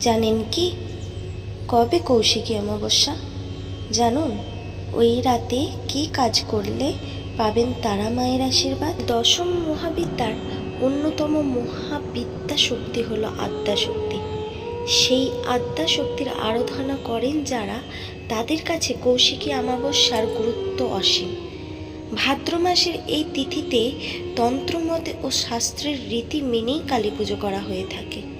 জানেন কি? কবে কৌশিকী অমাবস্যা? জানুন, ওই রাতে কি কাজ করলে পাবেন তারা মায়ের আশীর্বাদ? দশম মহাবিদ্যার অন্যতম মহাবিদ্যা শক্তি হলো আদ্যা শক্তি। সেই আদ্যা শক্তির আরাধনা করেন যারা, তাদের কাছে কৌশিকী অমাবস্যার গুরুত্ব অসীম। ভাদ্র মাসের এই তিথিতে তন্ত্রমতে ও শাস্ত্রের রীতি মেনেই কালী পুজো করা হয়ে থাকে।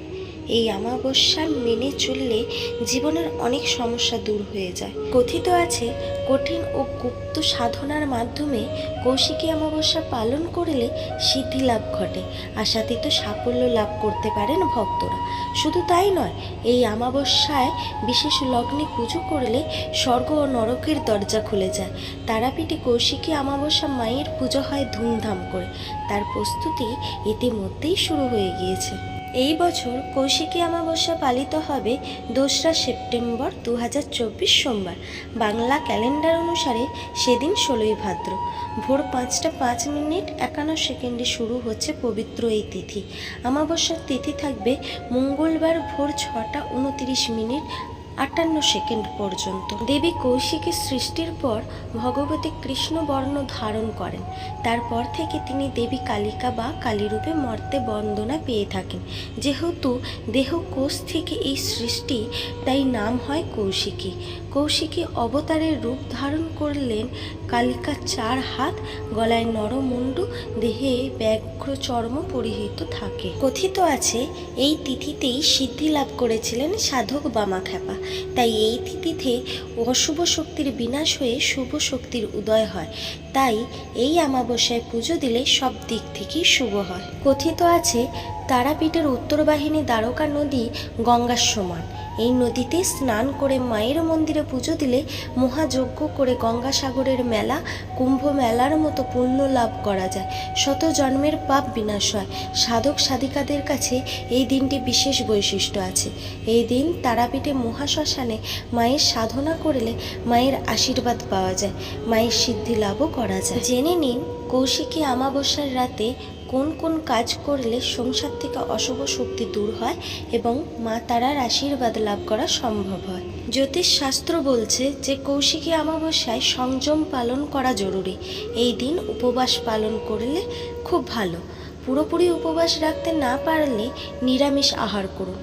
এই অমাবস্যা মেনে চললে জীবনের অনেক সমস্যা দূর হয়ে যায়। কথিত আছে, কঠিন ও গুপ্ত সাধনার মাধ্যমে কৌশিকী অমাবস্যা পালন করলে সিদ্ধি লাভ ঘটে। আশাতীত সাফল্য লাভ করতে পারেন ভক্তরা। শুধু তাই নয়, এই অমাবস্যায় বিশেষ লগ্নে পুজো করলে স্বর্গ ও নরকের দরজা খুলে যায়। তারাপীঠে কৌশিকী অমাবস্যা মায়ের পুজো হয় ধুমধাম করে। তার প্রস্তুতি ইতিমধ্যেই শুরু হয়ে গিয়েছে। এই বছর কৌশিকী অমাবস্যা পালিত হবে দোসরা সেপ্টেম্বর দু হাজার চব্বিশ সোমবার। বাংলা ক্যালেন্ডার অনুসারে সেদিন ষোলোই ভাদ্র। ভোর পাঁচটা পাঁচ মিনিট একান্ন সেকেন্ডে শুরু হচ্ছে পবিত্র এই তিথি। অমাবস্যার তিথি থাকবে মঙ্গলবার ভোর ছটা উনতিরিশ মিনিট আটান্ন সেকেন্ড পর্যন্ত। দেবী কৌশিকী সৃষ্টির পর ভগবতী কৃষ্ণ বর্ণ ধারণ করেন। তারপর থেকে তিনি দেবী কালিকা বা কালীরূপে মর্তে বন্দনা পেয়ে থাকেন। যেহেতু দেহ কোষ থেকে এই সৃষ্টি, তাই নাম হয় কৌশিকী। কৌশিকী অবতারের রূপ ধারণ করলেন কালিকা চার হাত, গলায় নরমুণ্ড, দেহে ব্যাঘ্র চর্ম পরিহিত থাকে। কথিত আছে, এই তিথিতেই সিদ্ধি লাভ করেছিলেন সাধক বামাখ্যাপা। তাই এই তিথিতে অশুভ শক্তির বিনাশ হয়ে শুভ শক্তির উদয় হয়। তাই এই আমাবস্যায় পুজো দিলে সব দিক থেকেই শুভ হয়। কথিত আছে, তারাপীঠের উত্তর বাহিনী দ্বারকা নদী গঙ্গার সমান। এই নদীতে স্নান করে মায়ের মন্দিরে পুজো দিলে মহাযজ্ঞ করে গঙ্গাসাগরের মেলা কুম্ভ মেলার মতো পুণ্য লাভ করা যায়। শত জন্মের পাপ বিনাশ হয়। সাধক সাধিকাদের কাছে এই দিনটি বিশেষ বৈশিষ্ট্য আছে। এই দিন তারাপীঠে মহাশ্মশানে মায়ের সাধনা করলে মায়ের আশীর্বাদ পাওয়া যায়। মায়ের সিদ্ধি লাভও করা যায়। জেনে নিন কৌশিকী অমাবস্যার রাতে কোন কোন কাজ করলে সংসার থেকে অশুভ শক্তি দূর হয় এবং মা তারার আশীর্বাদ লাভ করা সম্ভব হয়? জ্যোতিষ শাস্ত্র বলছে যে, কৌশিকী অমাবস্যায় সংযম পালন করা জরুরি। এই দিন উপবাস পালন করলে খুব ভালো। পুরোপুরি উপবাস রাখতে না পারলে নিরামিষ আহার করুন।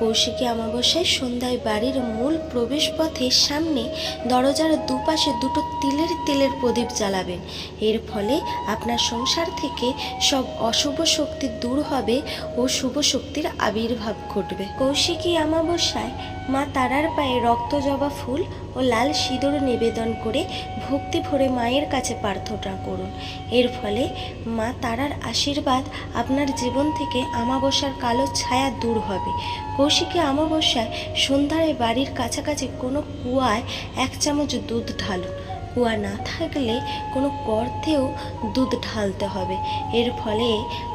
কৌশিকী অমাবস্যায় সন্ধ্যায় বাড়ির মূল প্রবেশপথের সামনে দরজার দুপাশে দুটো তিলের তেলের প্রদীপ জ্বালাবেন এর ফলে আপনার সংসার থেকে সব অশুভ শক্তি দূর হবে ও শুভ শক্তির আবির্ভাব ঘটবে। কৌশিকী অমাবস্যায় মা তারার পায়ে রক্ত জবা ফুল ও লাল সিঁদুর নিবেদন করে ভক্তি ভরে মায়ের কাছে প্রার্থনা করুন। এর ফলে মা তারার আশীর্বাদ আপনার জীবন থেকে অমাবস্যার কালো ছায়া দূর হবে। কৌশিকী অমাবস্যায় সন্ধ্যায় বাড়ির কাছাকাছি কোনো কুয়ায় এক চামচ দুধ ঢালুন। কুয়া না থাকলে কোনো গর্তেও দুধ ঢালতে হবে। এর ফলে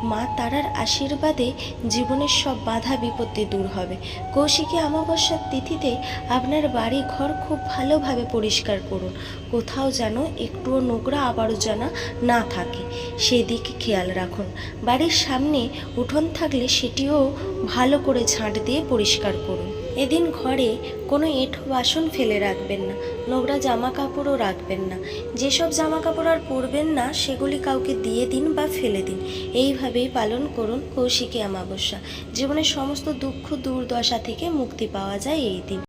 মা তারার আশীর্বাদে জীবনের সব বাধা, বিপত্তি দূর হবে। কৌশিকী অমাবস্যার তিথিতে আপনার বাড়ি ঘর খুব ভালোভাবে পরিষ্কার করুন। কোথাও যেন একটুও নোংরা আবর্জনা না থাকে সেদিকে খেয়াল রাখুন। বাড়ির সামনে উঠোন থাকলে সেটিও ভালো করে ঝাঁট দিয়ে পরিষ্কার করুন। এদিন ঘরে কোনো এঁঠো বাসন ফেলে রাখবেন না, নোংরা জামা কাপড়ও রাখবেন না। যেসব জামা কাপড় আর পরবেন না, সেগুলি কাউকে দিয়ে দিন বা ফেলে দিন। এইভাবেই পালন করুন কৌশিকী অমাবস্যা। জীবনের সমস্ত দুঃখ, দুর্দশা থেকে মুক্তি পাওয়া যায় এই দিন।